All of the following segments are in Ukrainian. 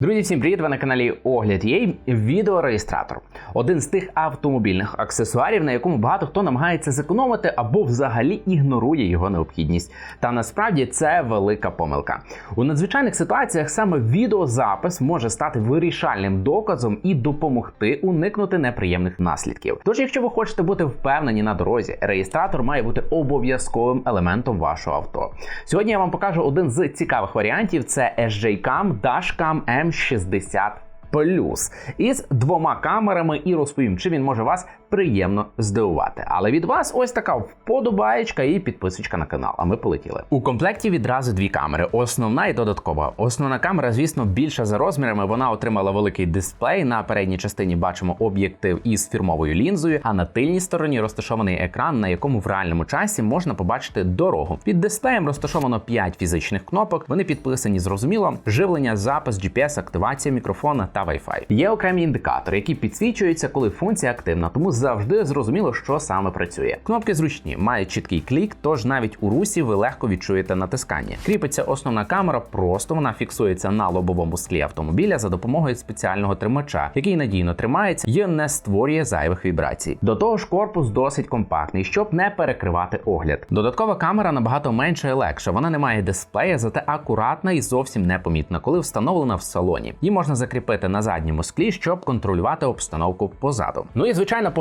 Друзі, всім привіт! Ви на каналі Огляд є відеореєстратор. Один з тих автомобільних аксесуарів, на якому багато хто намагається зекономити або взагалі ігнорує його необхідність. Та насправді це велика помилка. У надзвичайних ситуаціях саме відеозапис може стати вирішальним доказом і допомогти уникнути неприємних наслідків. Тож, якщо ви хочете бути впевнені на дорозі, реєстратор має бути обов'язковим елементом вашого авто. Сьогодні я вам покажу один з цікавих варіантів: це SJ-Cam Dashcam M60 Plus із двома камерами і розповім, чи він може вас приємно здивувати. Але від вас ось така вподобаєчка і підписочка на канал. А ми полетіли. У комплекті відразу дві камери: основна і додаткова. Основна камера, звісно, більша за розмірами. Вона отримала великий дисплей. На передній частині бачимо об'єктив із фірмовою лінзою, а на тильній стороні розташований екран, на якому в реальному часі можна побачити дорогу. Під дисплеєм розташовано 5 фізичних кнопок. Вони підписані зрозуміло: живлення, запис, GPS, активація мікрофона та Wi-Fi. Є окремі індикатори, які підсвічуються, коли функція активна, тому завжди зрозуміло, що саме працює. Кнопки зручні, мають чіткий клік, тож навіть у русі ви легко відчуєте натискання. Кріпиться основна камера, просто вона фіксується на лобовому склі автомобіля за допомогою спеціального тримача, який надійно тримається і не створює зайвих вібрацій. До того ж, корпус досить компактний, щоб не перекривати огляд. Додаткова камера набагато менша і легша. Вона не має дисплея, зате акуратна і зовсім непомітна, коли встановлена в салоні. Її можна закріпити на задньому склі, щоб контролювати обстановку позаду. Ну і звичайно,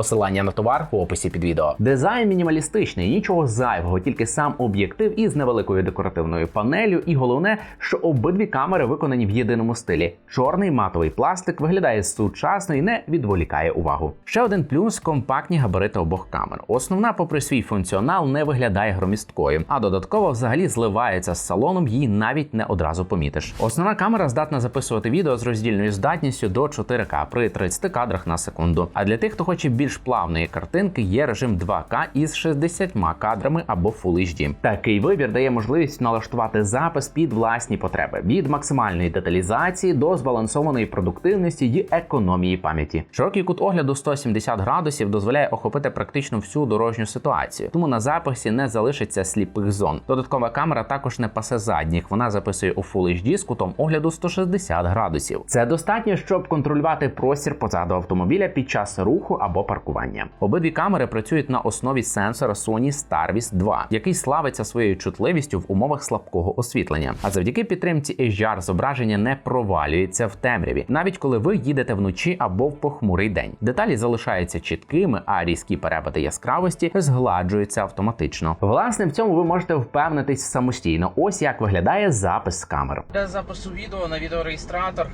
Посилання на товар в описі під відео. Дизайн мінімалістичний, нічого зайвого, тільки сам об'єктив із невеликою декоративною панелю. І головне, що обидві камери виконані в єдиному стилі. Чорний матовий пластик виглядає сучасно і не відволікає увагу. Ще один плюс компактні габарити обох камер. Основна, попри свій функціонал, не виглядає громісткою, а додатково взагалі зливається з салоном, її навіть не одразу помітиш. Основна камера здатна записувати відео з роздільною здатністю до 4К при 30 кадрах на секунду. А для тих, хто хоче більш плавної картинки, є режим 2К із 60 кадрами або Full HD. Такий вибір дає можливість налаштувати запис під власні потреби від максимальної деталізації до збалансованої продуктивності й економії пам'яті. Широкий кут огляду 170 градусів дозволяє охопити практично всю дорожню ситуацію, тому на записі не залишиться сліпих зон. Додаткова камера також не пасе задніх. Вона записує у Full HD з кутом огляду 160 градусів. Це достатньо, щоб контролювати простір позаду автомобіля під час руху або паркування. Обидві камери працюють на основі сенсора Sony Starvis 2, який славиться своєю чутливістю в умовах слабкого освітлення. А завдяки підтримці HDR зображення не провалюється в темряві, навіть коли ви їдете вночі або в похмурий день. Деталі залишаються чіткими, а різкі перепади яскравості згладжуються автоматично. Власне, в цьому ви можете впевнитись самостійно. Ось як виглядає запис з камер. Для запису відео на відеореєстратор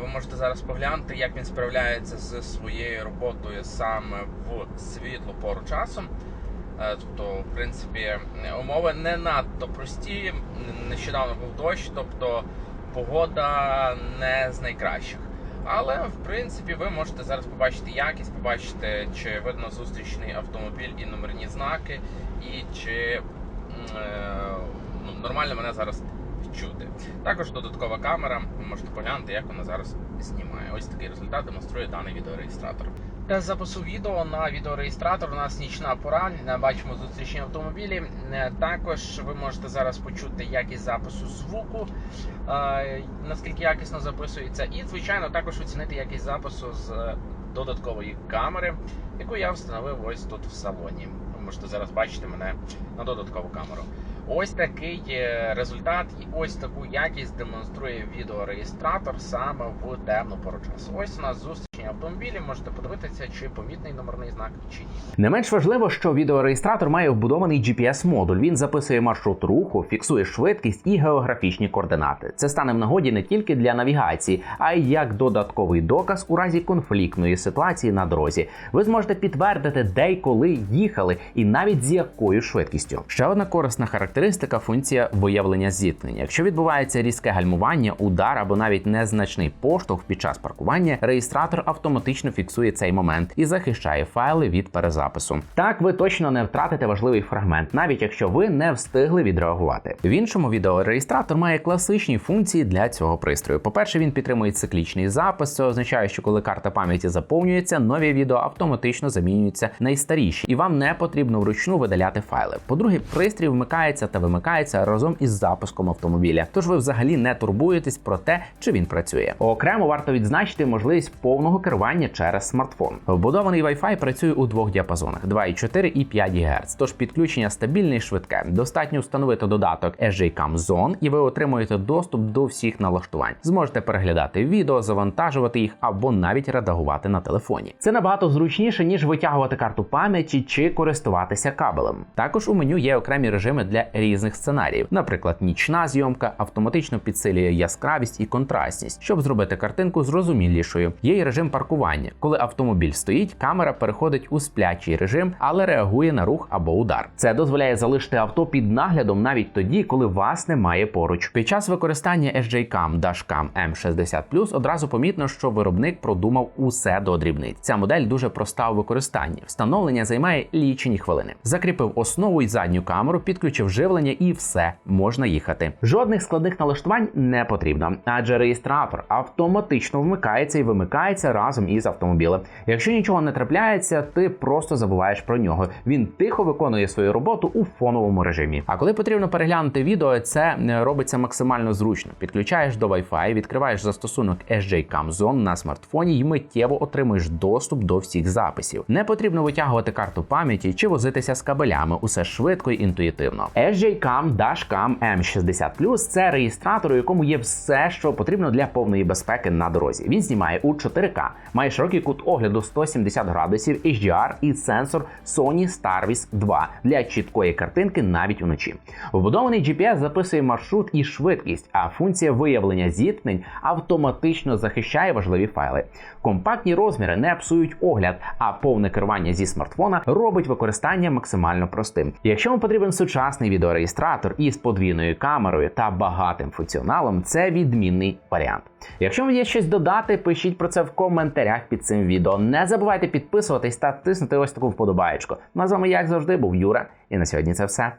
ви можете зараз поглянути, як він справляється з своєю роботою саме в світлу пору часу. Е, Тобто, в принципі, умови не надто прості. Нещодавно був дощ, тобто погода не з найкращих. Але в принципі ви можете зараз побачити якість, побачити, чи видно зустрічний автомобіль і номерні знаки, і чи е, ну, нормально мене зараз чути. Також додаткова камера, ви можете поглянути, як вона зараз знімає. Ось такий результат демонструє даний відеореєстратор. Для запису відео на відеореєстратор у нас нічна пора. Бачимо зустрічні автомобілі. Е, Також ви можете зараз почути якість запису звуку, е, наскільки якісно записується, і звичайно також оцінити якість запису з е, додаткової камери, яку я встановив ось тут в салоні. Ви можете зараз бачити мене на додаткову камеру. Ось такий результат і ось таку якість демонструє відеореєстратор саме в темну пору часу. Ось у нас зустрічні їхній автомобілі, можете подивитися, чи помітний номерний знак чи ні. Не менш важливо, що відеореєстратор має вбудований GPS-модуль. Він записує маршрут руху, фіксує швидкість і географічні координати. Це стане в нагоді не тільки для навігації, а й як додатковий доказ у разі конфліктної ситуації на дорозі. Ви зможете підтвердити, де й коли їхали, і навіть з якою швидкістю. Ще одна корисна характеристика функція виявлення зіткнення. Якщо відбувається різке гальмування, удар або навіть незначний поштовх під час паркування, реєстратор автоматично фіксує цей момент і захищає файли від перезапису. Так ви точно не втратите важливий фрагмент, навіть якщо ви не встигли відреагувати. В іншому відеореєстратор має класичні функції для цього пристрою. По-перше, він підтримує циклічний запис. Це означає, що коли карта пам'яті заповнюється, нові відео автоматично замінюються найстаріші, і вам не потрібно вручну видаляти файли. По-друге, пристрій вмикається та вимикається разом із запуском автомобіля. Тож ви взагалі не турбуєтесь про те, чи він працює. Окремо варто відзначити можливість повного керування через смартфон. Вбудований Wi-Fi працює у двох діапазонах: 2,4 і 5 ГГц. Тож підключення стабільне і швидке. Достатньо встановити додаток SJCam Zone, і ви отримуєте доступ до всіх налаштувань. Зможете переглядати відео, завантажувати їх або навіть редагувати на телефоні. Це набагато зручніше ніж витягувати карту пам'яті чи користуватися кабелем. Також у меню є окремі режими для різних сценаріїв, наприклад, нічна зйомка автоматично підсилює яскравість і контрастність, щоб зробити картинку зрозумілішою. Є й режим паркування. Коли автомобіль стоїть, камера переходить у сплячий режим, але реагує на рух або удар. Це дозволяє залишити авто під наглядом навіть тоді, коли вас немає поруч. Під час використання SJCam Dashcam M60 одразу помітно, що виробник продумав усе до дрібниць. Ця модель дуже проста у використанні. Встановлення займає лічені хвилини. Закріпив основу і задню камеру, підключив живлення, і все можна їхати. Жодних складних налаштувань не потрібно, адже реєстратор автоматично вмикається і вимикається разом із автомобілем. Якщо нічого не трапляється, ти просто забуваєш про нього. Він тихо виконує свою роботу у фоновому режимі. А коли потрібно переглянути відео, це е, робиться максимально зручно. Підключаєш до Wi-Fi, відкриваєш застосунок SJCam Zone на смартфоні і миттєво отримуєш доступ до всіх записів. Не потрібно витягувати карту пам'яті чи возитися з кабелями. Усе швидко і інтуїтивно. SJCam Dashcam M60 це реєстратор, у якому є все, що потрібно для повної безпеки на дорозі. Він знімає у 4К, має широкий кут огляду 170 градусів, HDR і сенсор Sony Starvis 2 для чіткої картинки навіть уночі. Вбудований GPS записує маршрут і швидкість, а функція виявлення зіткнень автоматично захищає важливі файли. Компактні розміри не псують огляд, а повне керування зі смартфона робить використання максимально простим. Якщо вам потрібен сучасний відеореєстратор із подвійною камерою та багатим функціоналом, це відмінний варіант. Якщо вам є щось додати, пишіть про це в коментарях під цим відео. Не забувайте підписуватись та тиснути ось таку вподобаєчку. Ну а з вами, як завжди, був Юра, і на сьогодні це все.